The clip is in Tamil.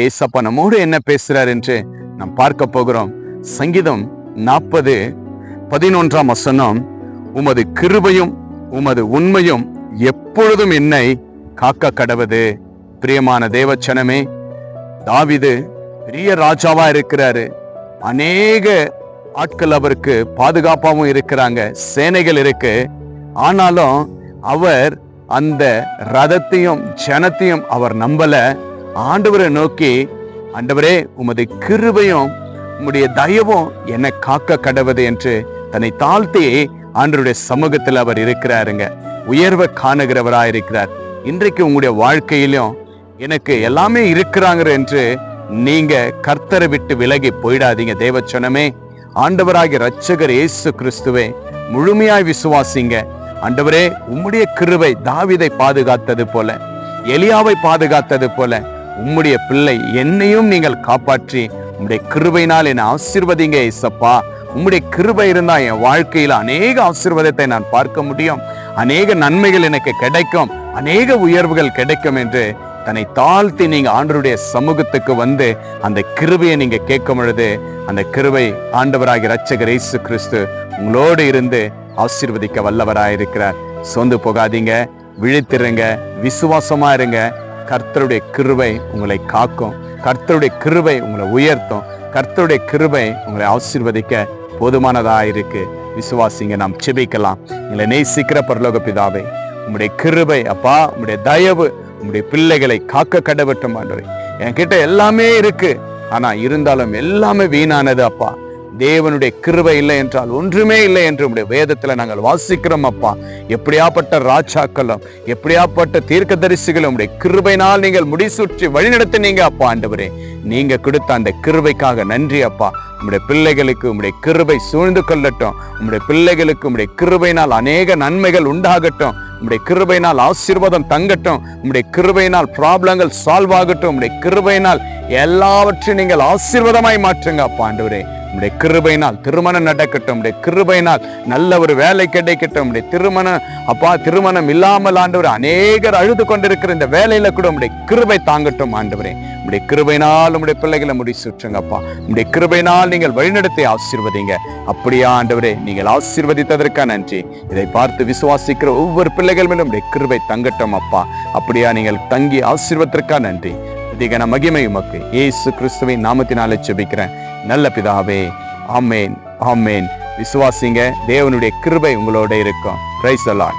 ஏசப்பா நம்மோடு என்ன பேசுறார் என்று நாம் பார்க்க போகிறோம். சங்கீதம் நாற்பது பதினொன்றாம் வசனம். உமது கிருபையும் உமது உண்மையும் எப்பொழுதும் என்னை காக்க கடவுது. பிரியமான தேவச்சனமே தாவிது பெரிய ராஜாவா இருக்கிறாரு. அநேக ஆட்கள் அவருக்கு பாதுகாப்பாகவும் இருக்கிறாங்க சேனைகள் இருக்கு. ஆனாலும் அவர் அந்த ரதத்தையும் ஜனத்தையும் அவர் நம்பல. ஆண்டவரை நோக்கி ஆண்டவரே உமது கிருபையும் உம்முடைய தயவும் என்னை காக்க கடவுது என்று தன்னை தாழ்த்தி ஆண்டருடைய சமூகத்தில் அவர் இருக்கிறாருங்க. உயர்வை காணுகிறவராக இருக்கிறார். இன்றைக்கு உங்களுடைய வாழ்க்கையிலும் எனக்கு எல்லாமே இருக்கிறாங்க என்று நீங்க கர்த்தரை விட்டு விலகி போயிடாதீங்க. தேவச்சனமே ஆண்டவராகிய ரட்சகர் இயேசு கிறிஸ்துவே முழுமையாய் விசுவாசிங்க. ஆண்டவரே உம்முடைய கிருவை தாவிதை பாதுகாத்தது போல எலியாவை பாதுகாத்தது போல உம்முடைய பிள்ளை என்னையும் நீங்கள் காப்பாற்றி உம்முடைய கிருபையினால் என்னை ஆசீர்வதிங்க இசப்பா உம்முடைய கிருபை இருந்தா என் வாழ்க்கையில அநேக ஆசீர்வாதத்தை நான் பார்க்க முடியும். அநேக நன்மைகள் எனக்கு கிடைக்கும். அநேக உயர்வுகள் கிடைக்கும் என்று தன்னை தாழ்த்தி நீங்க ஆண்டருடைய சமூகத்துக்கு வந்து அந்த கிருபையை நீங்க கேட்கும் பொழுது அந்த கிருபை ஆண்டவராகிய ரட்சகர் இயேசு கிறிஸ்து உங்களோடு இருந்து ஆசீர்வதிக்க வல்லவராயிருக்கிறார். சொந்து போகாதீங்க விழித்திருங்க விசுவாசமா இருங்க. கர்த்தருடைய கிருபை உங்களை காக்கும். கர்த்தருடைய கிருபை உங்களை உயர்த்தும். கர்த்தருடைய கிருபை உங்களை ஆசீர்வதிக்க போதுமானதாக இருக்கு. விசுவாசிங்க நாம் செபிக்கலாம் எங்களை நேசிக்கிற பரலோக பிதாவை உங்களுடைய கிருபை அப்பா உங்களுடைய தயவு உங்களுடைய பிள்ளைகளை காக்க கடவட்டும் ஆண்டவரே. என்கிட்ட எல்லாமே இருக்கு. ஆனா இருந்தாலும் எல்லாமே வீணானது அப்பா. தேவனுடைய கிருபை இல்லை என்றால் ஒன்றுமே இல்லை என்று உடைய வேதத்துல நாங்கள் வாசிக்கிறோம் அப்பா. எப்படியாப்பட்ட ராஜாக்களும் எப்படியாப்பட்ட தீர்க்க தரிசிகளும் உடைய கிருபைனால் நீங்கள் முடிசூற்றி வழிநடத்தினீங்க அப்பா ஆண்டவரே. நீங்க கொடுத்த அந்த கிருபைக்காக நன்றி அப்பா. உம்முடைய பிள்ளைகளுக்கு உம்முடைய கிருபை சூழ்ந்து கொள்ளட்டும். உம்முடைய பிள்ளைகளுக்கு உம்முடைய கிருபையினால் அநேக நன்மைகள் உண்டாகட்டும். உம்முடைய கிருபையினால் ஆசீர்வாதம் தங்கட்டும். உம்முடைய கிருபையினால் ப்ராப்ளங்கள் சால்வ் ஆகட்டும். உம்முடைய கிருபையினால் எல்லாவற்றையும் நீங்கள் ஆசீர்வாதமாய் மாற்றுங்க அப்பா ஆண்டவரே கிருபையினால் திருமணம் நடக்கட்டும் உம்முடைய கிருபையினால் நல்ல ஒரு வேலை கிடைக்கட்டும் உம்முடைய திருமணம் அப்பா திருமணம் இல்லாமல் ஆண்டவர் அநேகர் அழுது கொண்டிருக்கிற இந்த வேலையில கூட உம்முடைய கிருபை தாங்கட்டும் ஆண்டவரே. உம்முடைய கிருபையினால் உம்முடைய பிள்ளைகளை முடி சுற்றுங்கப்பா உம்முடைய கிருபையினால் நீங்கள் வழிநடத்தி ஆசீர்வதிங்க. அப்படியா ஆண்டவரே நீங்கள் ஆசீர்வதித்ததற்காக நன்றி. இதை பார்த்து விசுவாசிக்கிற ஒவ்வொரு பிள்ளைகள் மேலும் உம்முடைய கிருபை தங்கட்டும் அப்பா. அப்படியா நீங்கள் தங்கி ஆசீர்வதற்காக நன்றி. அதிகன மகிமை உமக்கு. இயேசு கிறிஸ்துவின் நாமத்தினாலே செபிக்கிறேன். நல்ல பிதாவே ஆமேன் ஆமேன். விசுவாசிங்க தேவனுடைய கிருபை உங்களோட இருக்கும். Price allot